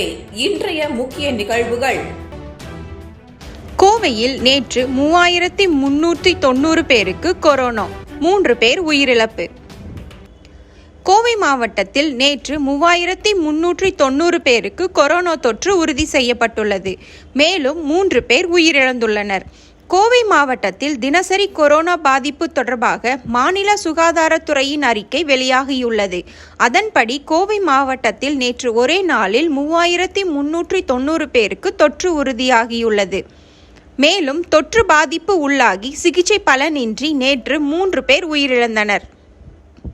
வணக்கம் இன்றைய முக்கிய நிகழ்வுகள். கோவையில் நேற்று மூவாயிரத்தி முன்னூற்றி தொண்ணூறு பேருக்கு கொரோனா மூன்று பேர் உயிரிழப்பு. கோவை மாவட்டத்தில் நேற்று மூவாயிரத்தி முன்னூற்றி தொண்ணூறு பேருக்கு கொரோனா தொற்று உறுதி செய்யப்பட்டுள்ளது. மேலும் மூன்று பேர் உயிரிழந்துள்ளனர். கோவை மாவட்டத்தில் தினசரி கொரோனா பாதிப்பு தொடர்பாக மாநில சுகாதாரத்துறையின் அறிக்கை வெளியாகியுள்ளது. அதன்படி கோவை மாவட்டத்தில் நேற்று ஒரே நாளில் மூவாயிரத்தி முன்னூற்றி தொண்ணூறு பேருக்கு தொற்று உறுதியாகியுள்ளது. மேலும் தொற்று பாதிப்பு உள்ளாகி சிகிச்சை பலனின்றி நேற்று மூன்று பேர் உயிரிழந்தனர்.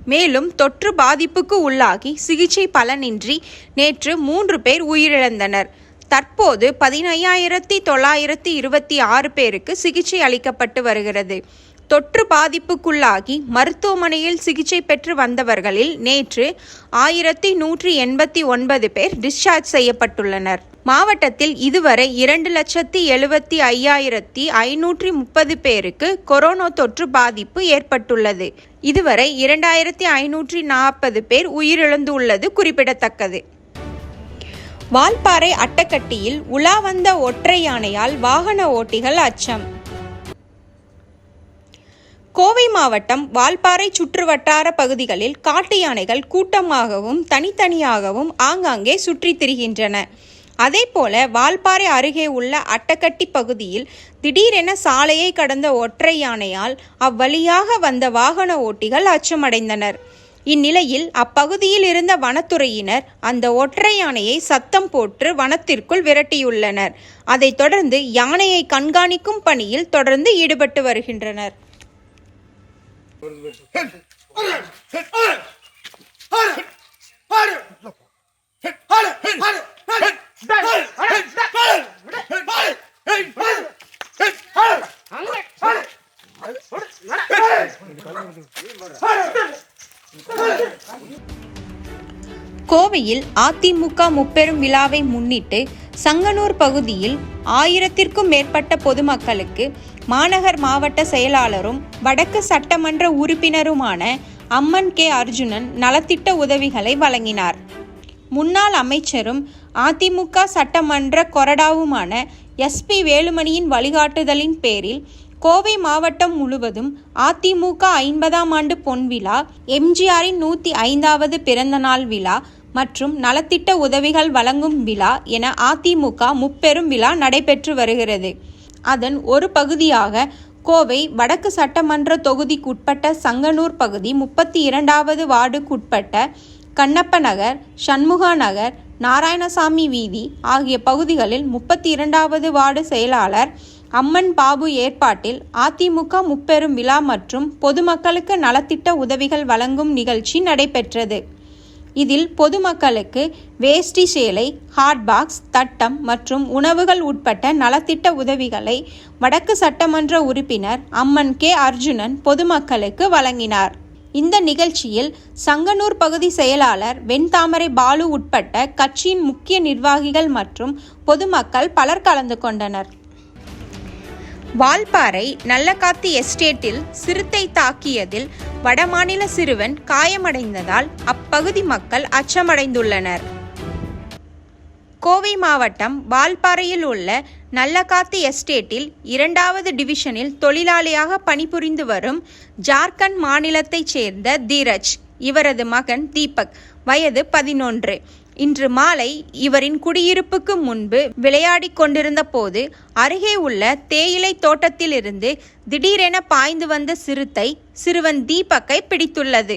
மேலும் தொற்று பாதிப்புக்கு உள்ளாகி சிகிச்சை பலனின்றி நேற்று மூன்று பேர் உயிரிழந்தனர். தற்போது பதினையாயிரத்தி தொள்ளாயிரத்தி இருபத்தி ஆறு பேருக்கு சிகிச்சை அளிக்கப்பட்டு வருகிறது. தொற்று பாதிப்புக்குள்ளாகி மருத்துவமனையில் சிகிச்சை பெற்று வந்தவர்களில் நேற்று ஆயிரத்தி நூற்றி எண்பத்தி ஒன்பது பேர் டிஸ்சார்ஜ் செய்யப்பட்டுள்ளனர். மாவட்டத்தில் இதுவரை இரண்டு லட்சத்தி எழுபத்தி ஐயாயிரத்தி ஐநூற்றி முப்பது பேருக்கு கொரோனா தொற்று பாதிப்பு ஏற்பட்டுள்ளது. இதுவரை இரண்டாயிரத்தி ஐநூற்றி நாற்பது பேர் உயிரிழந்துள்ளது குறிப்பிடத்தக்கது. வால்பாறை அட்டக்கட்டியில் உலா வந்த ஒற்றை யானையால் வாகன ஓட்டிகள் அச்சம். கோவை மாவட்டம் வால்பாறை சுற்றுவட்டார பகுதிகளில் காட்டு யானைகள் கூட்டமாகவும் தனித்தனியாகவும் ஆங்காங்கே சுற்றித் திரிகின்றன. அதேபோல வால்பாறை அருகே உள்ள அட்டக்கட்டி பகுதியில் திடீரென சாலையை கடந்த ஒற்றை யானையால் அவ்வழியாக வந்த வாகன ஓட்டிகள் அச்சமடைந்தனர். இந்நிலையில் அப்பகுதியில் இருந்த வனத்துறையினர் அந்த ஒற்றை யானையை சத்தம் போட்டு வனத்திற்குள் விரட்டியுள்ளனர். அதைத் தொடர்ந்து யானையை கண்காணிக்கும் பணியில் தொடர்ந்து ஈடுபட்டு வருகின்றனர். கோவையில் அதிமுக முப்பெரும் விழாவை முன்னிட்டு சங்கனூர் பகுதியில் ஆயிரத்திற்கும் மேற்பட்ட பொதுமக்களுக்கு மாநகர் மாவட்ட செயலாளரும் வடக்கு சட்டமன்ற உறுப்பினருமான அம்மன் கே அர்ஜுனன் நலத்திட்ட உதவிகளை வழங்கினார். முன்னாள் அமைச்சரும் அதிமுக சட்டமன்ற கொறடாவுமான எஸ்பி வேலுமணியின் வழிகாட்டுதலின் பேரில் கோவை மாவட்டம் முழுவதும் அதிமுக ஐம்பதாம் ஆண்டு பொன்விழா எம்ஜிஆரின் நூற்றி ஐந்தாவது பிறந்தநாள் விழா மற்றும் நலத்திட்ட உதவிகள் வழங்கும் விழா என அதிமுக முப்பெரும் விழா நடைபெற்று வருகிறது. அதன் ஒரு பகுதியாக கோவை வடக்கு சட்டமன்ற தொகுதிக்குட்பட்ட சங்கனூர் பகுதி முப்பத்தி இரண்டாவது வார்டுக்குட்பட்ட கண்ணப்ப நகர் சண்முகா நகர் நாராயணசாமி வீதி ஆகிய பகுதிகளில் முப்பத்தி இரண்டாவது வார்டு செயலாளர் அம்மன் பாபு ஏற்பாட்டில் அதிமுக முப்பெரும் விழா மற்றும் பொதுமக்களுக்கு நலத்திட்ட உதவிகள் வழங்கும் நிகழ்ச்சி நடைபெற்றது. இதில் பொதுமக்களுக்கு வேஷ்டி சேலை ஹாட்பாக்ஸ் தட்டம் மற்றும் உணவுகள் உட்பட்ட நலத்திட்ட உதவிகளை வடக்கு சட்டமன்ற உறுப்பினர் அம்மன் கே. அர்ஜுனன் பொதுமக்களுக்கு வழங்கினார். இந்த நிகழ்ச்சியில் சங்கனூர் பகுதி செயலாளர் வெண்தாமரை பாலு உட்பட்ட கட்சியின் முக்கிய நிர்வாகிகள் மற்றும் பொதுமக்கள் பலர் கலந்து கொண்டனர். வால்பாறை நல்லகாத்தி எஸ்டேட்டில் சிறுத்தை தாக்கியதில் வடமாநில சிறுவன் காயமடைந்ததால் அப்பகுதி மக்கள் அச்சமடைந்துள்ளனர். கோவை மாவட்டம் வால்பாறையில் உள்ள நல்லகாத்தி எஸ்டேட்டில் இரண்டாவது டிவிஷனில் தொழிலாளியாக பணிபுரிந்து வரும் ஜார்க்கண்ட் மாநிலத்தைச் சேர்ந்த தீரஜ் இவரது மகன் தீபக் வயது பதினொன்று. இன்று மாலை இவரின் குடியிருப்புக்கு முன்பு விளையாடிக் கொண்டிருந்த போது அருகே உள்ள தேயிலை தோட்டத்திலிருந்து திடீரென பாய்ந்து வந்த சிறுத்தை சிறுவன் தீபக்கை பிடித்துள்ளது.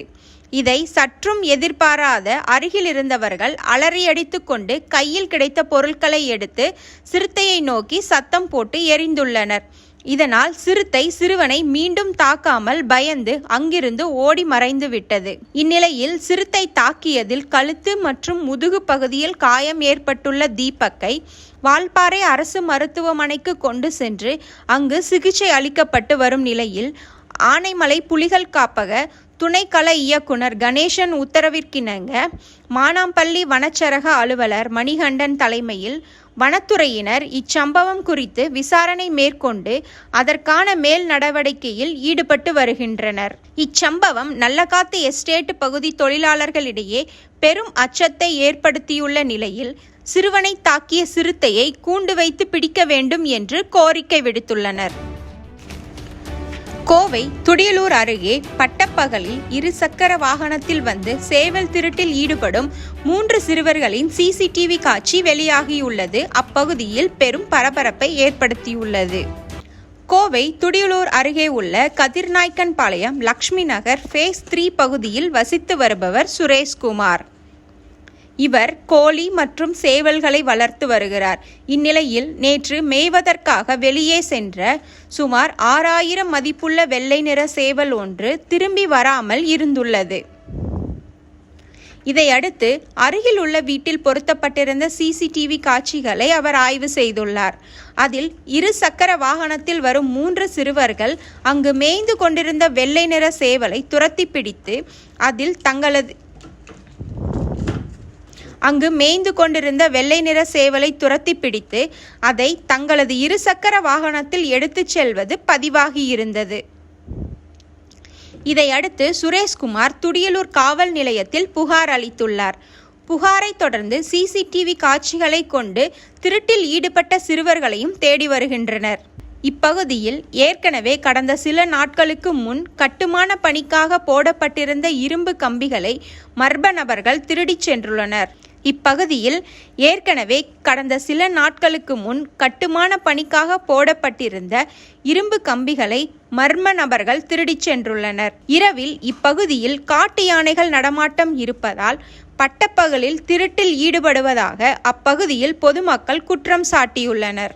இதை சற்றும் எதிர்பாராத அருகில் இருந்தவர்கள் அலறியடித்து கொண்டு கையில் கிடைத்த பொருட்களை எடுத்து சிறுத்தையை நோக்கி சத்தம் போட்டு எரிந்துள்ளனர். இதனால் சிறுத்தை சிறுவனை மீண்டும் தாக்காமல் பயந்து அங்கிருந்து ஓடி மறைந்து விட்டது. இந்நிலையில் சிறுத்தை தாக்கியதில் கழுத்து மற்றும் முதுகு பகுதியில் காயம் ஏற்பட்டுள்ள தீபக்கை வால்பாறை அரசு மருத்துவமனைக்கு கொண்டு சென்று அங்கு சிகிச்சை அளிக்கப்பட்டு வரும் நிலையில் ஆனைமலை புலிகள் காப்பக துணைக்கல இயக்குனர் கணேசன் உத்தரவிற்கிணங்க மானாம்பள்ளி வனச்சரக அலுவலர் மணிகண்டன் தலைமையில் வனத்துறையினர் இச்சம்பவம் குறித்து விசாரணை மேற்கொண்டு அதற்கான மேல் நடவடிக்கையில் ஈடுபட்டு வருகின்றனர். இச்சம்பவம் நல்லகாத்து எஸ்டேட் பகுதி தொழிலாளர்களிடையே பெரும் அச்சத்தை ஏற்படுத்தியுள்ள நிலையில் சிறுவனை தாக்கிய சிறுத்தையை கூண்டு வைத்து பிடிக்க வேண்டும் என்று கோரிக்கை விடுத்துள்ளனர். கோவை துடியலூர் அருகே பட்டப்பகலில் இருசக்கர வாகனத்தில் வந்து சேவல் திருட்டில் ஈடுபடும் மூன்று சிறுவர்களின் சிசிடிவி காட்சி வெளியாகியுள்ளது. அப்பகுதியில் பெரும் பரபரப்பை ஏற்படுத்தியுள்ளது. கோவை துடியலூர் அருகே உள்ள கதிர்நாய்க்கன்பாளையம் லக்ஷ்மி நகர் ஃபேஸ் த்ரீ பகுதியில் வசித்து வருபவர் சுரேஷ்குமார். இவர் கோழி மற்றும் சேவல்களை வளர்த்து வருகிறார். இந்நிலையில் நேற்று மேய்வதற்காக வெளியே சென்ற சுமார் ஆறாயிரம் மதிப்புள்ள வெள்ளை நிற சேவல் ஒன்று திரும்பி வராமல் இருந்துள்ளது. இதையடுத்து அருகில் உள்ள வீட்டில் பொருத்தப்பட்டிருந்த சிசிடிவி காட்சிகளை அவர் ஆய்வு செய்துள்ளார். அதில் இரு சக்கர வாகனத்தில் வரும் மூன்று சிறுவர்கள் அங்கு மேய்ந்து கொண்டிருந்த வெள்ளை நிற சேவலை துரத்தி பிடித்து அதில் தங்களது அங்கு மேய்ந்து கொண்டிருந்த வெள்ளை நிற சேவலை துரத்தி பிடித்து அதை தங்களது இருசக்கர வாகனத்தில் எடுத்துச் செல்வது பதிவாகியிருந்தது இதையடுத்து சுரேஷ்குமார் துடியலூர் காவல் நிலையத்தில் புகார் அளித்துள்ளார். புகாரை தொடர்ந்து சிசிடிவி காட்சிகளை கொண்டு திருட்டில் ஈடுபட்ட சிறுவர்களையும் தேடி வருகின்றனர். இப்பகுதியில் ஏற்கனவே கடந்த சில நாட்களுக்கு முன் கட்டுமான பணிக்காக போடப்பட்டிருந்த இரும்பு கம்பிகளை மர்ம நபர்கள் திருடிச் சென்றுள்ளனர். இப்பகுதியில் ஏற்கனவே கடந்த சில நாட்களுக்கு முன் கட்டுமான பணிக்காக போடப்பட்டிருந்த இரும்பு கம்பிகளை மர்ம நபர்கள் திருடிச் சென்றுள்ளனர். இரவில் இப்பகுதியில் காட்டு யானைகள் நடமாட்டம் இருப்பதால் பட்டப்பகலில் திருட்டில் ஈடுபடுவதாக அப்பகுதியில் பொதுமக்கள் குற்றம் சாட்டியுள்ளனர்.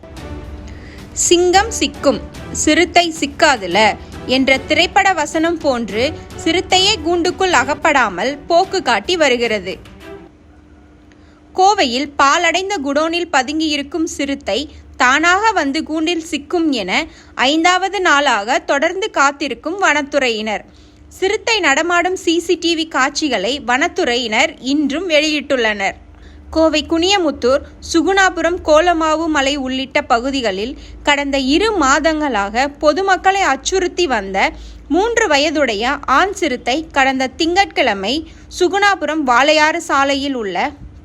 சிங்கம் சிக்கும் சிறுத்தை சிக்காதுல என்ற திரைப்பட வசனம் போன்று சிறுத்தையே கூண்டுக்குள் அகப்படாமல் போக்கு காட்டி வருகிறது. கோவையில் பாலடைந்த குடோனில் பதுங்கியிருக்கும் சிறுத்தை தானாக வந்து கூண்டில் சிக்கும் என ஐந்தாவது நாளாக தொடர்ந்து காத்திருக்கும் வனத்துறையினர். சிறுத்தை நடமாடும் சிசிடிவி காட்சிகளை வனத்துறையினர் இன்றும் வெளியிட்டுள்ளனர். கோவை குனியமுத்தூர் சுகுணாபுரம் கோலமாவு மலை உள்ளிட்ட பகுதிகளில் கடந்த இரு மாதங்களாக பொதுமக்களை அச்சுறுத்தி வந்த மூன்று வயதுடைய ஆண் சிறுத்தை கடந்த திங்கட்கிழமை சுகுணாபுரம் வாளையாறு சாலையில் உள்ள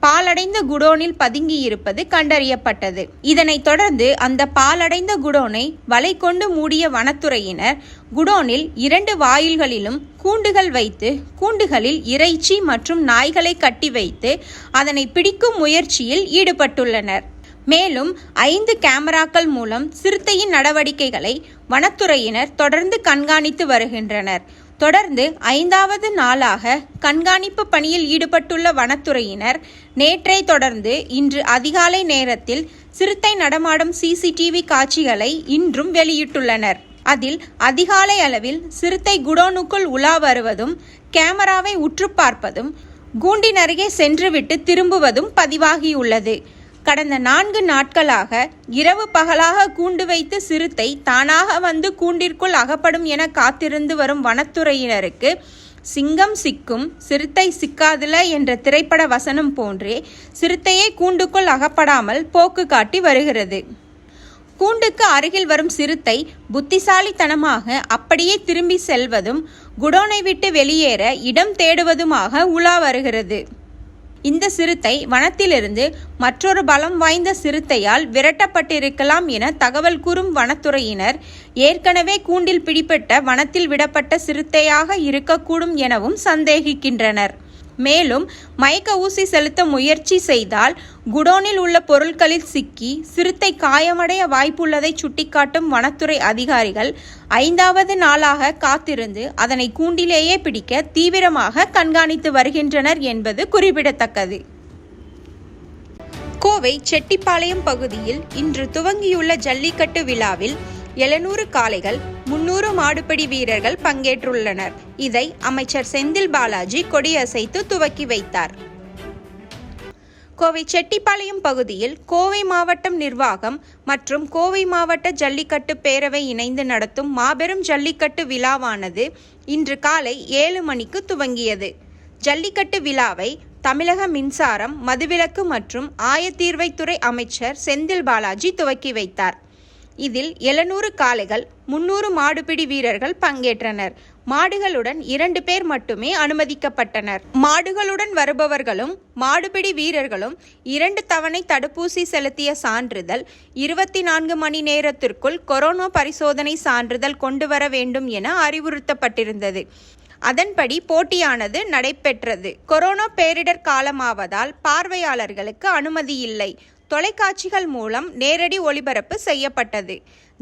பாலடைந்த குடோனில் பதுங்கியிருப்பது கண்டறியப்பட்டது. இதனைத் தொடர்ந்து அந்த பாலடைந்த குடோனை வலை கொண்டு மூடிய வனத்துறையினர் குடோனில் இரண்டு வாயில்களிலும் கூண்டுகள் வைத்து கூண்டுகளில் இறைச்சி மற்றும் நாய்களை கட்டி வைத்து அதனை பிடிக்கும் முயற்சியில் ஈடுபட்டுள்ளனர். மேலும் ஐந்து கேமராக்கள் மூலம் சிறுத்தையின் நடவடிக்கைகளை வனத்துறையினர் தொடர்ந்து கண்காணித்து வருகின்றனர். தொடர்ந்து ஐந்தாவது நாளாக கண்காணிப்பு பணியில் ஈடுபட்டுள்ள வனத்துறையினர் நேற்றை தொடர்ந்து இன்று அதிகாலை நேரத்தில் சிறுத்தை நடமாடும் சிசிடிவி காட்சிகளை இன்றும் வெளியிட்டுள்ளனர். அதில் அதிகாலை அளவில் சிறுத்தை குடோனுக்குள் உலா வருவதும் கேமராவை உற்று பார்ப்பதும் கூண்டின் அருகே சென்றுவிட்டு திரும்புவதும் பதிவாகியுள்ளது. கடந்த நான்கு நாட்களாக இரவு பகலாக கூண்டு வைத்து சிறுத்தை தானாக வந்து கூண்டிற்குள் அகப்படும் என காத்திருந்து வரும் வனத்துறையினருக்கு சிங்கம் சிக்கும் சிறுத்தை சிக்காதுல என்ற திரைப்பட வசனம் போன்றே சிறுத்தையே கூண்டுக்குள் அகப்படாமல் போக்கு காட்டி வருகிறது. கூண்டுக்கு அருகில் வரும் சிறுத்தை புத்திசாலித்தனமாக அப்படியே திரும்பி செல்வதும் குடோனை விட்டு வெளியேற இடம் தேடுவதுமாக உலா வருகிறது. இந்த சிறுத்தை வனத்திலிருந்து மற்றொரு பலம் வாய்ந்த சிறுத்தையால் விரட்டப்பட்டிருக்கலாம் என தகவல் கூறும் வனத்துறையினர் ஏற்கனவே கூண்டில் பிடிபட்ட வனத்தில் விடப்பட்ட சிறுத்தையாக இருக்கக்கூடும் எனவும் சந்தேகிக்கின்றனர். மேலும் மயக்க ஊசி செலுத்த முயற்சி செய்தால் குடோனில் உள்ள பொருட்களில் சிக்கி சிறுத்தை காயமடைய வாய்ப்புள்ளதை சுட்டிக்காட்டும் வனத்துறை அதிகாரிகள் ஐந்தாவது நாளாக காத்திருந்து அதனை கூண்டிலேயே பிடிக்க தீவிரமாக கண்காணித்து வருகின்றனர் என்பது குறிப்பிடத்தக்கது. கோவை செட்டிப்பாளையம் பகுதியில் இன்று துவங்கியுள்ள ஜல்லிக்கட்டு விழாவில் எழுநூறு காளைகள் முன்னூறு மாடுபடி வீரர்கள் பங்கேற்றுள்ளனர். இதை அமைச்சர் செந்தில் பாலாஜி கொடியசைத்து துவக்கி வைத்தார். கோவை செட்டிப்பாளையம் பகுதியில் கோவை மாவட்டம் நிர்வாகம் மற்றும் கோவை மாவட்ட ஜல்லிக்கட்டு பேரவை இணைந்து நடத்தும் மாபெரும் ஜல்லிக்கட்டு விழாவானது இன்று காலை ஏழு மணிக்கு துவங்கியது. ஜல்லிக்கட்டு விழாவை தமிழக மின்சாரம் மதுவிலக்கு மற்றும் ஆயத்தீர்வைத்துறை அமைச்சர் செந்தில் பாலாஜி துவக்கி வைத்தார். இதில் எழுநூறு காளைகள் முன்னூறு மாடுபிடி வீரர்கள் பங்கேற்றனர். மாடுகளுடன் இரண்டு பேர் மட்டுமே அனுமதிக்கப்பட்டனர். மாடுகளுடன் வருபவர்களும் மாடுபிடி வீரர்களும் இரண்டு தவணை தடுப்பூசி செலுத்திய சான்றிதழ் இருபத்தி நான்கு மணி நேரத்திற்குள் கொரோனா பரிசோதனை சான்றிதழ் கொண்டு வர வேண்டும் என அறிவுறுத்தப்பட்டிருந்தது. அதன்படி போட்டியானது நடைபெற்றது. கொரோனா பேரிடர் காலமாவதால் பார்வையாளர்களுக்கு அனுமதி இல்லை. தொலைக்காட்சிகள் மூலம் நேரடி ஒளிபரப்பு செய்யப்பட்டது.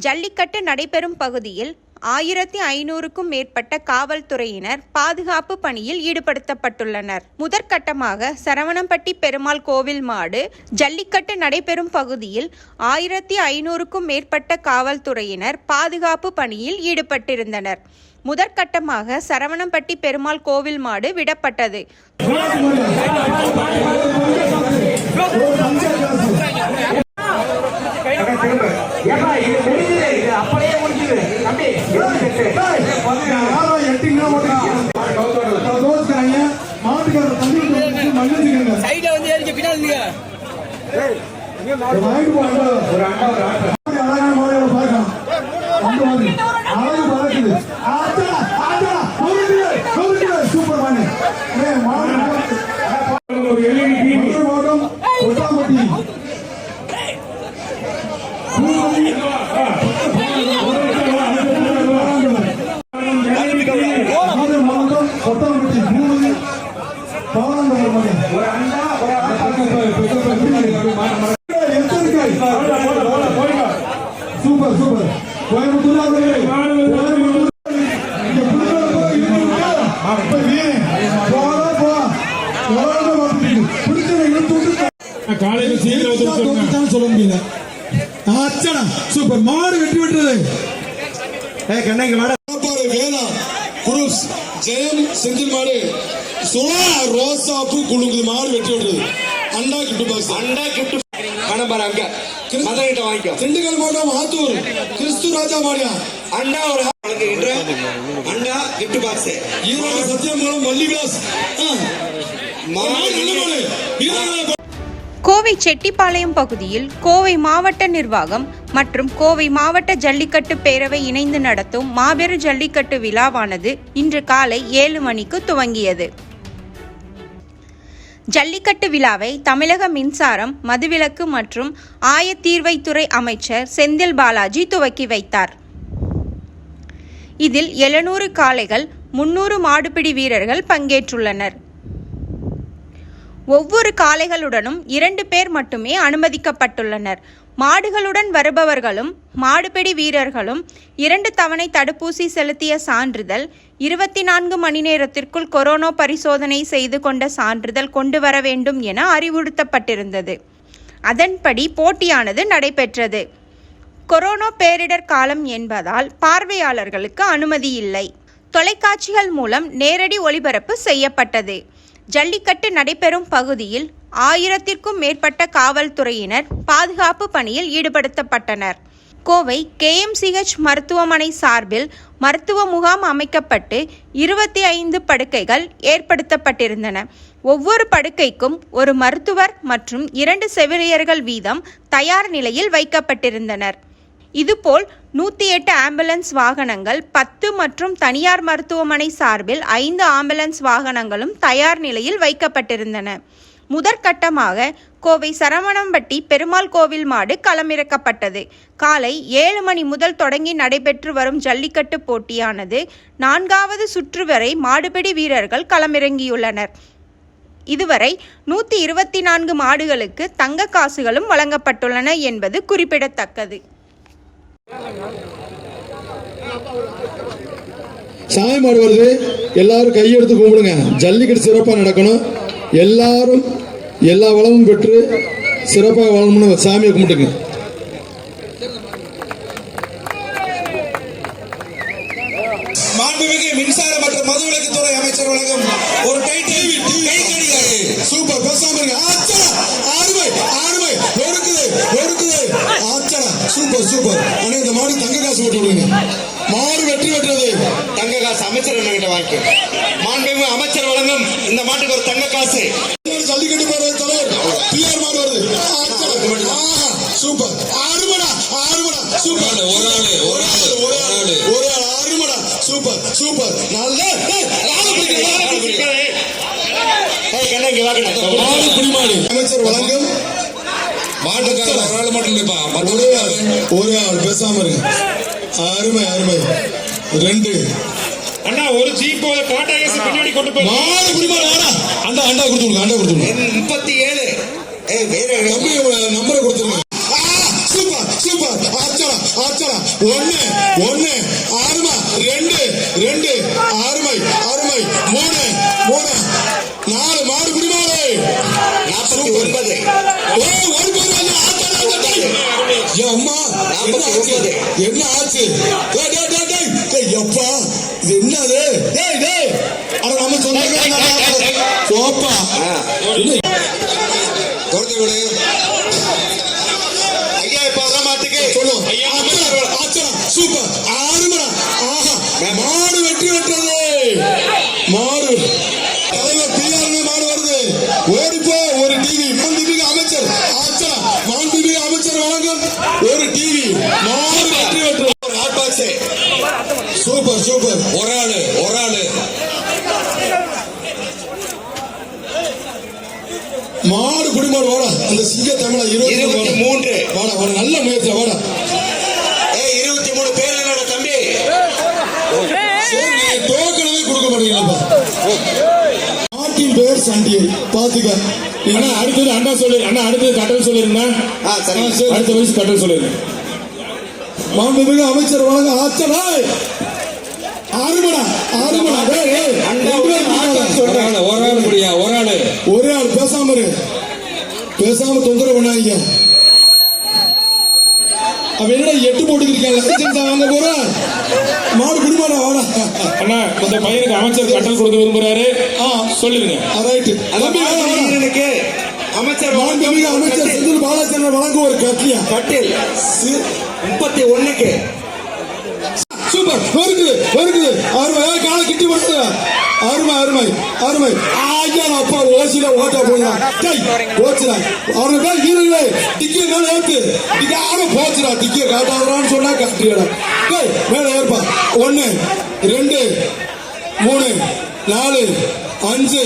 ஜல்லிக்கட்டு நடைபெறும் பகுதியில் ஆயிரத்தி ஐநூறுக்கும் மேற்பட்ட காவல்துறையினர் பாதுகாப்பு பணியில் ஈடுபடுத்தப்பட்டுள்ளனர். முதற்கட்டமாக சரவணம்பட்டி பெருமாள் கோவில் மாடு ஜல்லிக்கட்டு நடைபெறும் பகுதியில் ஆயிரத்தி ஐநூறுக்கும் மேற்பட்ட காவல்துறையினர் பாதுகாப்பு பணியில் ஈடுபட்டிருந்தனர். முதற்கட்டமாக சரவணம்பட்டி பெருமாள் கோவில் மாடு விடப்பட்டது. அப்படியே முடிஞ்சது தம்பி இருபது செட்டு சைடுல வந்து ஏறிக்க பின்னாடி இல்லையா ஒரு அண்டா ஒரு ஆட்டோ ஒரு அண்டா ஒரு சூப்பர் சூப்பர் கோயம்புத்தூர் அவர்களே கோயம்புத்தூர் இங்க புதுக்கோட்டை போய் இருக்கு அப்ப வீரன் போடா போ போடா வந்து புடிச்சத இழுத்து விட்டு காலையில சீக்கிரம் வந்து சொல்லுங்க தோத்துட்டான்னு சொல்ல முடியல அச்சடா சூப்பர் மாடு வெற்றி பெற்றது ஏய் கண்ணங்க வாடா பாரு வேணா குரூஸ் ஜெயம் செந்தில் மாடு சோழா ரோசாப்பு குழுங்கு மாடு வெற்றி பெற்றது அண்டா கிட்டு பாஸ் அண்டா கிஃப்ட் பணம் பாரு அங்க மதுரைகிட்ட வாங்கிக்கோ. திண்டுக்கல் மாவட்டம் ஆத்தூர். கிறிஸ்து ராஜா மாடியா அண்ணா ஒரு வழங்குகின்ற அண்டா கிஃப்ட் பாக்ஸ் ஈரோடு சத்தியமங்கலம் மல்லி விலாஸ் கோவை செட்டிப்பாளையம் பகுதியில் கோவை மாவட்ட நிர்வாகம் மற்றும் கோவை மாவட்ட ஜல்லிக்கட்டு பேரவை இணைந்து நடத்தும் மாபெரும் ஜல்லிக்கட்டு விழாவானது இன்று காலை ஏழு மணிக்கு துவங்கியது. ஜல்லிக்கட்டு விழாவை தமிழக மின்சாரம் மதுவிலக்கு மற்றும் ஆயத்தீர்வைத்துறை அமைச்சர் செந்தில் பாலாஜி துவக்கி வைத்தார். இதில் எழுநூறு காளைகள் முன்னூறு மாடுபிடி வீரர்கள் பங்கேற்றுள்ளனர். ஒவ்வொரு காளைகளுடனும் இரண்டு பேர் மட்டுமே அனுமதிக்கப்பட்டுள்ளனர். மாடுகளுடன் வருபவர்களும் மாடுபிடி வீரர்களும் இரண்டு தவணை தடுப்பூசி செலுத்திய சான்றிதழ் இருபத்தி நான்கு மணி நேரத்திற்குள் கொரோனா பரிசோதனை செய்து கொண்ட சான்றிதழ் கொண்டு வர வேண்டும் என அறிவுறுத்தப்பட்டிருந்தது. அதன்படி போட்டியானது நடைபெற்றது. கொரோனா பேரிடர் காலம் என்பதால் பார்வையாளர்களுக்கு அனுமதி இல்லை. தொலைக்காட்சிகள் மூலம் நேரடி ஒளிபரப்பு செய்யப்பட்டது. ஜல்லிக்கட்டு நடைபெறும் பகுதியில் ஆயிரத்திற்கும் மேற்பட்ட காவல்துறையினர் பாதுகாப்பு பணியில் ஈடுபடுத்தப்பட்டனர். கோவை கேஎம்சிஹெச் மருத்துவமனை சார்பில் மருத்துவ முகாம் அமைக்கப்பட்டு இருபத்தி ஐந்து படுக்கைகள் ஏற்படுத்தப்பட்டிருந்தன. ஒவ்வொரு படுக்கைக்கும் ஒரு மருத்துவர் மற்றும் இரண்டு செவிலியர்கள் வீதம் தயார் நிலையில் வைக்கப்பட்டிருந்தனர். இதுபோல் நூற்றி எட்டு ஆம்புலன்ஸ் வாகனங்கள் பத்து மற்றும் தனியார் மருத்துவமனை சார்பில் ஐந்து ஆம்புலன்ஸ் வாகனங்களும் தயார் நிலையில் வைக்கப்பட்டிருந்தன. முதற்கட்டமாக கோவை சரவணம்பட்டி பெருமாள் கோவில் மாடு களமிறக்கப்பட்டது. காலை ஏழு மணி முதல் தொடங்கி நடைபெற்று வரும் ஜல்லிக்கட்டு போட்டியானது நான்காவது சுற்று வரை மாடுபிடி வீரர்கள் களமிறங்கியுள்ளனர். இதுவரை நூற்றி இருபத்தி நான்கு மாடுகளுக்கு தங்க காசுகளும் வழங்கப்பட்டுள்ளன என்பது குறிப்பிடத்தக்கது. சாயம் மாடு எல்லாரும் கையெடுத்து கும்பிடுங்க. ஜல்லிக்கட்டு சிறப்பாக நடக்கணும். எல்லாரும் எல்லா வளமும் பெற்று சிறப்பாக வளமுன்னு சாமியை கும்பிட்டுங்க. மாண்புமிகு மின்சார மற்றும் மதுவிலக்கு துறை அமைச்சர் வழங்கும் ஒரு சூப்பர் பேசாம அருமை அருமை ஒடுக்குது ஒடுக்குது ஆச்சனா சூப்பர் சூப்பர். ஆனா மாடு தங்க காசு போட்டு விடுங்க வெற்றி பெற்றது தங்க காசு அமைச்சர் கிட்ட வாங்கி மாண்புமிகு அமைச்சர் வழங்கும் இந்த மாட்டுக்கு ஒரு ஜல்லிக்கட்டு மாடு தலைவர் பிஆர் மாடு வருது. சூப்பர். அருமடா அருமடா சூப்பர். ஒரு ஆளு ஒரு ஆளு ஒரு ஆளு ஒரு ஆளு அருமடா சூப்பர் சூப்பர். நல்ல அமைச்சர் வழங்கும். மாட்டுக்காரர் ஒரு ஆள் மட்டும் இல்லப்பா. ஒரே ஆள் ஒரே ஆள் பேசாம இருங்க. அருமை அருமை. ரெண்டு. அண்ணா ஒரு ஜீப் டாடா ஏசி பின்னாடி கொண்டு போய் மாடு குடிமாடு ஆடா அண்டா அண்டா கொடுத்துருங்க அண்டா கொடுத்துருங்க முப்பத்தி ஏழு ஏய் வேற தம்பி நம்பரை கொடுத்துருங்க. ஆ, சூப்பர் சூப்பர் ஆச்சரா ஆச்சரா ஒண்ணு ஒண்ணு. ஆறுமா ரெண்டு ரெண்டு. அருமை அருமை மூணு மூணு. நாலு மாடு குடிமாடு. நாற்பத்தி ஒன்பது. ஒரு பேர் வந்து ஆச்சரா, அம்மா என்ன ஆச்சு? என்ன ஆச்சு? ஐயா இப்ப வர மாட்டுக்கு. சொல்லும் ஐயா சூப்பர். ஆறுமடா வாடா. அந்த சிங்க தமிழா இருபத்தி மூன்று. வாடா வாடா நல்ல முயற்சி வாடா. இருபத்தி மூணு பேர் என்னோட தம்பி. டோக்கனவே கொடுக்க மாட்டீங்களாப்பா நாட்டின் பெயர் சண்டியல் பாத்துக்க. அண்ணா அடுத்தது அண்ணா சொல்லு அண்ணா அடுத்தது கட்டல் சொல்லிருந்தேன் அடுத்த வயசு கட்டல் சொல்லிருந்தேன் மாண்புமிகு அமைச்சர் வழங்க ஆச்சரா ஆறுமடா ஆறுமடா. ஒரு ஆளு முடியா ஒரு ஆளு. ஒரே ஆள் பேசாம பேசாம தொந்தரவு பண்ணாதீங்க. அவன் என்னடா எட்டு போட்டுக்கிருக்கேன் லைசன்ஸ் வாங்க போற? மாடு குடிமாடா வாடா. அண்ணா இந்த பையனுக்கு அமைச்சர் கட்டல் கொடுக்க விரும்புறாரு. சொல்லிருங்க ரைட்டு. தம்பி வீரனுக்கு அமைச்சர் மாண்புமிகு அமைச்சர் செந்தில் பாலாச்சந்திரன் வழங்க ஒரு கத்தியா கட்டில். முப்பத்தி ஒண்ணுக்கு. சூப்பர். வருகுது வருகுது. ஏய், காலை கிட்டி வருது அருமை அருமை அருமை. ஐயா அப்பா ஓசில ஓட்ட டேய் ஓச்சுடா அவரு பேர் வீரர்களே டிக்கிய மேல ஏத்து. டிக்கார போச்சுடா டிக்கிய காட்டாதடான்னு சொன்னா காட்டியடா டேய் மேல ஏற்பா ஒன்னு ரெண்டு மூணு நாலு அஞ்சு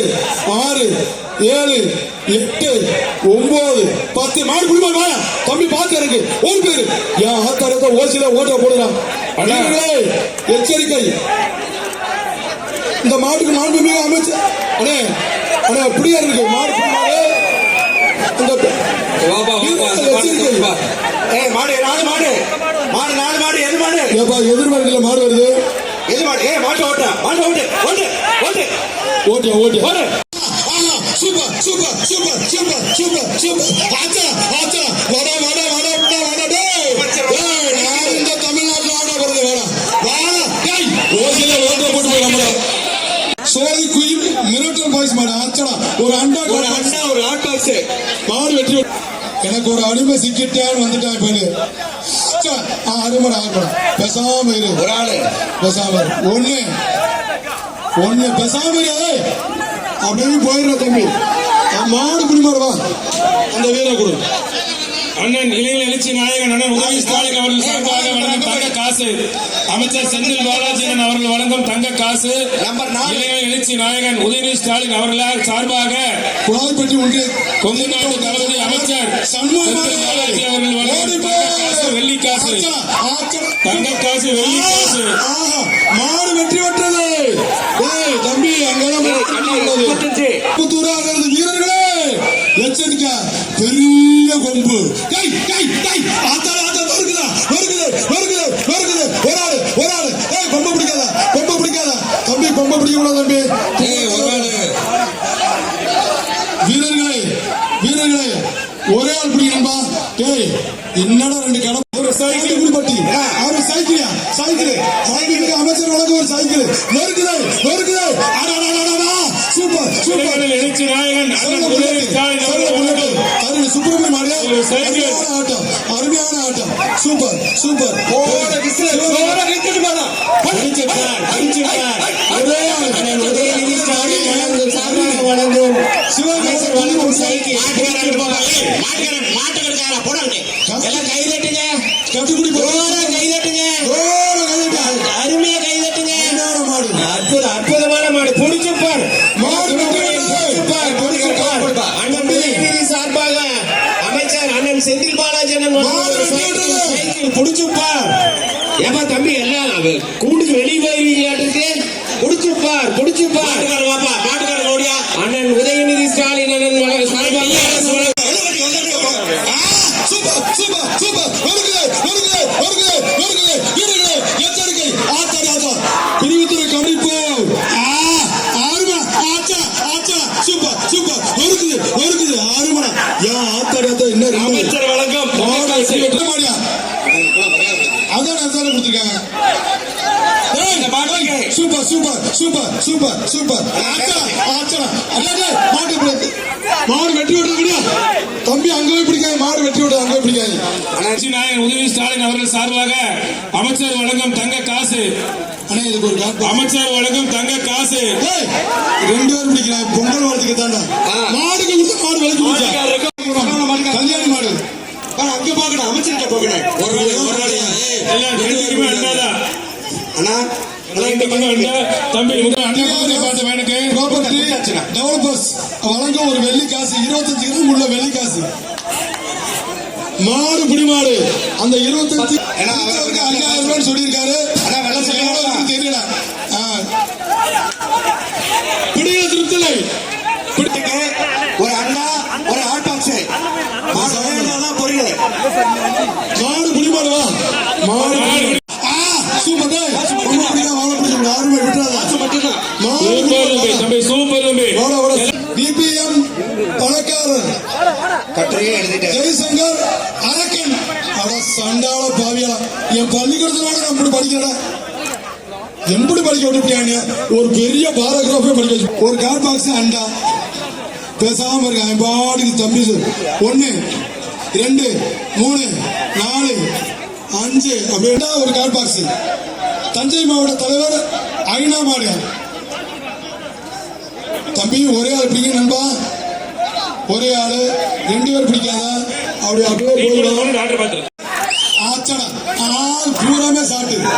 ஆறு ஏழு எட்டு ஒன்பது பத்து. மாடு குடிமாடு வாயா தம்பி பார்த்து எனக்கு ஒரு பேரு. என் ஆத்தாரத்தை ஓசில ஓட்ட போடுறான் எச்சரிக்கை. இந்த மாட்டுக்கு மாண்புமிகு அமைச்சர். அண்ணே அண்ணே அப்படியே இருக்கு. மாடு மாடு நாலு மாடு. மாடு நாலு மாடு எது மாடு? ஏப்பா எதிர்பார்க்கல மாடு வருது. எது மாடு? ஏய் மாட்டு ஓட்ட மாட்டு ஓட்டு ஓட்டு ஓட்டு. ஓட்டியா ஓட்டியா ஓடு ஆஹா, super super super super super super. ஆச்சா ஒரு அண்டா ஒரு அண்ணா ஒரு ஹாட் பாக்ஸ் மாடு வெற்றி எனக்கு ஒரு அடிமை சிக்கிட்டேன்னு வந்துட்டான் பேரு அருமடா அருமடா பேசாம இரு. ஒரு ஆளு. பேசாம. ஒண்ணு. ஒண்ணு. பேசாம இரு. அப்படியே போயிடுற தம்பி. மாடு குடிமாடு வா. அந்த வீரை கொடு. அண்ணன் இளைஞர் எழுச்சி நாயகன் அண்ணன் உதவி ஸ்டாலின் அவர்கள் சார்பாக வழங்கும் தங்க காசு. அமைச்சர் செந்தில் பாலாஜியன் அவர்கள் வழங்கும் தங்க காசு. நம்பர் நாலு. இளைஞர் எழுச்சி நாயகன் உதயநிதி ஸ்டாலின் அவர்களால் சார்பாக குழாய்பட்டி ஒன்றிய கொங்கு நாட்டு தளபதி அமைச்சர் செந்தில் பாலாஜி அவர்கள் வழங்கும் தங்க காசு வெள்ளி காசு. தங்க காசு வெள்ளி காசு. ஆஹா, மாடு வெற்றி பெற்றது. தம்பி அங்கதான் வீரர்களே எச்சரிக்கை. பெரிய கொம்பு. டேய் டேய் டேய். ஆத்தா ஆத்தா வருகுதா? வருகுது வருகுது வருகுது. ஒரு ஆளு ஒரு ஆளு. ஏய் கொம்பை பிடிக்காத கொம்பை பிடிக்காத. தம்பி கொம்பை பிடிக்க கூடாது தம்பி. ஏய் ஒரு ஆளு. வீரர்களே வீரர்களே ஒரே ஆள் பிடிக்கணும்பா டேய் என்னடா ரெண்டு கடை ஒரு சைக்கிள். குடிப்பட்டி ஒரு சைக்கிளா சைக்கிள். சைக்கிளுக்கு அமைச்சர் வழங்க ஒரு சைக்கிள். நொறுக்குதே அடடடடடா. Super super. எழுச்சி நாயகன் அண்ணன் உதயநிதி ஸ்டாலின் அவர்கள் வழங்கும் அருமை அருமையான ஆட்டம். அருமையான ஆட்டம். Super super. ஓட விசில் பிடிச்சுப்பா ஏப்பா தம்பி எல்லாம் கூண்டு சூப்பர் சூப்பர். மாடு மாடு வெட்டி விடுறது விடியா தம்பி அங்கவே பிடிக்காது மாடு வெட்டி விடுறது அங்கவே பிடிக்காது. கட்சி நாயகன் உதவி ஸ்டாலின் அவர்கள் சார்பாக அமைச்சர் வழங்கும் தங்க காசு. அண்ணா இதுக்கு ஒரு காப்பு. அமைச்சர் வழங்கும் தங்க காசு. ரெண்டு பேரும் பிடிக்கிறாங்க பொங்கல் வரதுக்கு தாண்டா. மாடுக்கு கொடுத்து மாடு விலைக்கு கொடுத்தா. கல்யாணி மாடு. அங்க பாக்கணும் அமைச்சர்கிட்ட பாக்கணும் ஒரு நாள் ஒரு நாள். அண்ணா ரெண்டு பேரும் அண்ணா தம்பி டெவலப்பர்ஸ் வழங்க ஒரு வெள்ளி காசு இருபத்தஞ்சு கிராம் உள்ள வெள்ளி காசு. மாடு புடி மாடு. அந்த இருபத்தஞ்சு அவருக்கு ஐயாயிரம் ரூபாய் சொல்லியிருக்காரு. தெரியல. பிடிக்கிற திருப்திலை பிடிக்க ஒரு அண்ணா ஒரு ஹாட் பாக்ஸ் மாடு புடி மாடு. ஆ, சூப்பர் டேய். ரொம்ப பிடிக்கும், வாழை பிடிக்கும். யாருமே விட்டுறாத. மாடு புடி சூப்பர் மாடு தம்பி வா. தம்பி சூப்பர் தம்பி ஓட, ஓட. பிபிஎம் பணக்காரன் ஜெய்சங்கர் அரக்கன் அட சண்டாள பாவியா என் பள்ளிக்கூடத்துல நான் இப்படி படிக்கிறேன் விட்டுப்பியாங்க ஒரு பெரிய பாராகிராஃபே படிக்க ஒரு கார் பாக்ஸ் அண்டா. பேசாம இருக்க பாட்டுக்கு தம்பி. ஒண்ணு ரெண்டு மூணு நாலு அஞ்சு. அப்படின்னா ஒரு கார் பாக்ஸ் தஞ்சை மாவட்ட தலைவர் ஐநா மாடு. தம்பி ஒரே ஆள் பிடிக்க நண்பா. ஒரே ஆளு. ரெண்டு பேர் பிடிக்காதா? அப்படி அப்படியே போயிடும். ஆச்சடா ஆள் பூராமே சாப்பிட்டு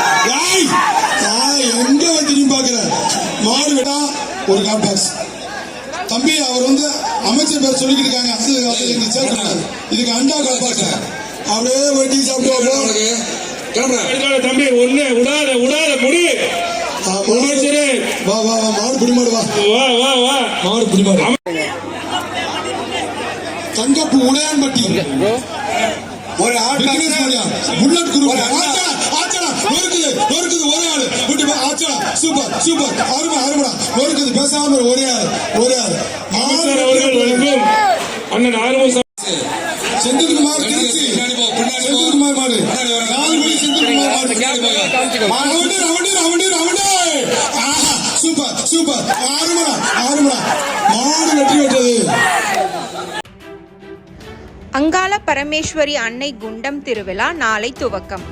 எங்க வந்து திரும்பி பாக்குற மாடு விட்டா ஒரு கால் பாக்ஸ் தம்பி அவர் வந்து அமைச்சர் பேர் சொல்லிக்கிட்டு இருக்காங்க. அது அது எங்களுக்கு சேர்க்கக்கூடாது இதுக்கு அண்டா கால் பாக்ஸ் அப்படியே வெட்டி சாப்பிட்டு தம்பி ஒண்ணு விடாத விடாத முடி. அமைச்சரே. வா வா வா மாடு பிடி மாடு வா. வா வா வா. மாடு பிடி மாடு. தங்கப்பு உடையான்பட்டி ஒரு மணியா புல்லட் குரு ஒருக்குது ஒருக்குது ஒரே ஆளு. விட்டு போ, ஆச்சடா சூப்பர் சூப்பர். அருமை அருமைடா. ஒருக்குது பேசாம ஒரே ஆளு ஒரே ஆளு. அண்ணன் ஆர்வம் செந்தில்குமார் திருச்சி. செந்தில்குமார் மாடு. நாலு மணி செந்தில்குமார் மாடு. பின்னாடி போங்க. ரவுண்டு ரவுண்டு ரவுண்டு ரவுண்டு ஆஹா சூப்பர் சூப்பர். ஆறுமடா ஆறுமடா மாடு வெற்றி பெற்றது. அங்காள பரமேஸ்வரி அன்னை குண்டம் திருவிழா நாளை துவக்கம்.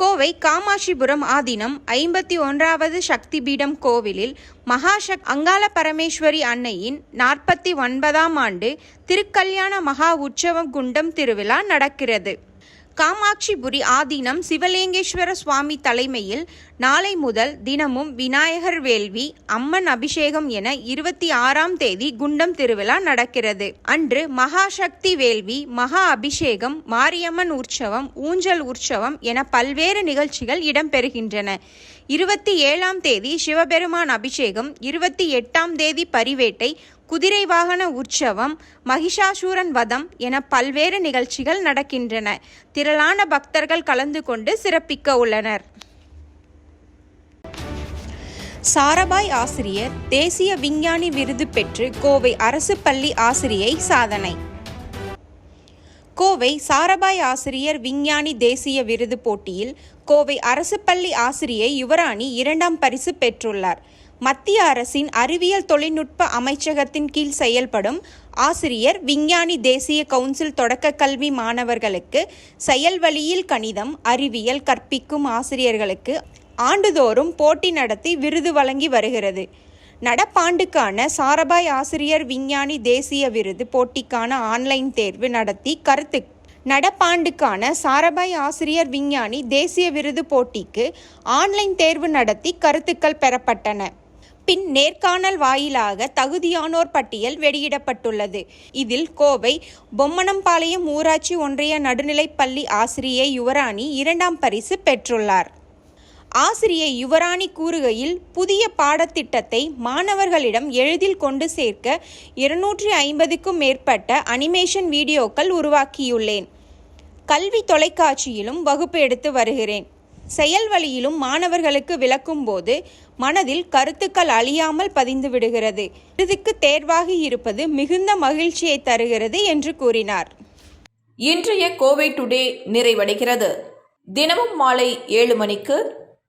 கோவை காமாட்சிபுரம் ஆதீனம் ஐம்பத்தி ஒன்றாவது சக்தி பீடம் கோவிலில் மகாசக் அங்காள பரமேஸ்வரி அன்னையின் நாற்பத்தி ஒன்பதாம் ஆண்டு திருக்கல்யாண மகா உற்சவம் குண்டம் திருவிழா நடக்கிறது. காமாட்சிபுரி ஆதீனம் சிவலிங்கேஸ்வர சுவாமி தலைமையில் நாளை முதல் தினமும் விநாயகர் வேள்வி அம்மன் அபிஷேகம் என இருபத்தி ஆறாம் தேதி குண்டம் திருவிழா நடக்கிறது. அன்று மகாசக்தி வேள்வி மகா அபிஷேகம் மாரியம்மன் உற்சவம் ஊஞ்சல் உற்சவம் என பல்வேறு நிகழ்ச்சிகள் இடம்பெறுகின்றன. இருபத்தி ஏழாம் தேதி சிவபெருமான் அபிஷேகம் இருபத்தி எட்டாம் தேதி பரிவேட்டை குதிரை வாகன உற்சவம் மகிஷாசூரன் வதம் என பல்வேறு நிகழ்ச்சிகள் நடக்கின்றன. திரளான பக்தர்கள் கலந்து கொண்டு சிறப்பிக்க உள்ளனர். சாரபாய் ஆசிரியர் தேசிய விஞ்ஞானி விருது பெற்று கோவை அரசு பள்ளி ஆசிரியை சாதனை. கோவை சாரபாய் ஆசிரியர் விஞ்ஞானி தேசிய விருது போட்டியில் கோவை அரசு பள்ளி ஆசிரியை யுவராணி இரண்டாம் பரிசு பெற்றுள்ளார். மத்திய அரசின் அறிவியல் தொழில்நுட்ப அமைச்சகத்தின் கீழ் செயல்படும் ஆசிரியர் விஞ்ஞானி தேசிய கவுன்சில் தொடக்க கல்வி மாணவர்களுக்கு செயல்வழியில் கணிதம் அறிவியல் கற்பிக்கும் ஆசிரியர்களுக்கு ஆண்டுதோறும் போட்டி நடத்தி விருது வழங்கி வருகிறது. நடப்பாண்டுக்கான சாரபாய் ஆசிரியர் விஞ்ஞானி தேசிய விருது போட்டிக்கான ஆன்லைன் தேர்வு நடத்தி கருத்து நடப்பாண்டுக்கான சாரபாய் ஆசிரியர் விஞ்ஞானி தேசிய விருது போட்டிக்கு ஆன்லைன் தேர்வு நடத்தி கருத்துக்கள் பெறப்பட்டன. பின் நேர்காணல் வாயிலாக தகுதியானோர் பட்டியல் வெளியிடப்பட்டுள்ளது. இதில் கோவை பொம்மனம்பாளையம் ஊராட்சி ஒன்றிய நடுநிலைப்பள்ளி ஆசிரியை யுவராணி இரண்டாம் பரிசு பெற்றுள்ளார். ஆசிரியை யுவராணி கூறுகையில் புதிய பாடத்திட்டத்தை மாணவர்களிடம் எளிதில் கொண்டு சேர்க்க இருநூற்றி ஐம்பதுக்கும் மேற்பட்ட அனிமேஷன் வீடியோக்கள் உருவாக்கியுள்ளேன். கல்வி தொலைக்காட்சியிலும் வகுப்பு எடுத்து வருகிறேன். செயல் வழியிலும் மாணவர்களுக்கு விளக்கும்போது மனதில் கருத்துக்கள் அழியாமல் பதிந்து விடுகிறது. இதுக்கு தேர்வாகி இருப்பது மிகுந்த மகிழ்ச்சியை தருகிறது என்று கூறினார். இன்றைய கோவை டுடே நிறைவடைகிறது. தினமும் மாலை ஏழு மணிக்கு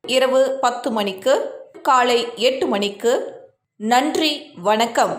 இரவு பத்து மணிக்கு காலை எட்டு மணிக்கு. நன்றி வணக்கம்.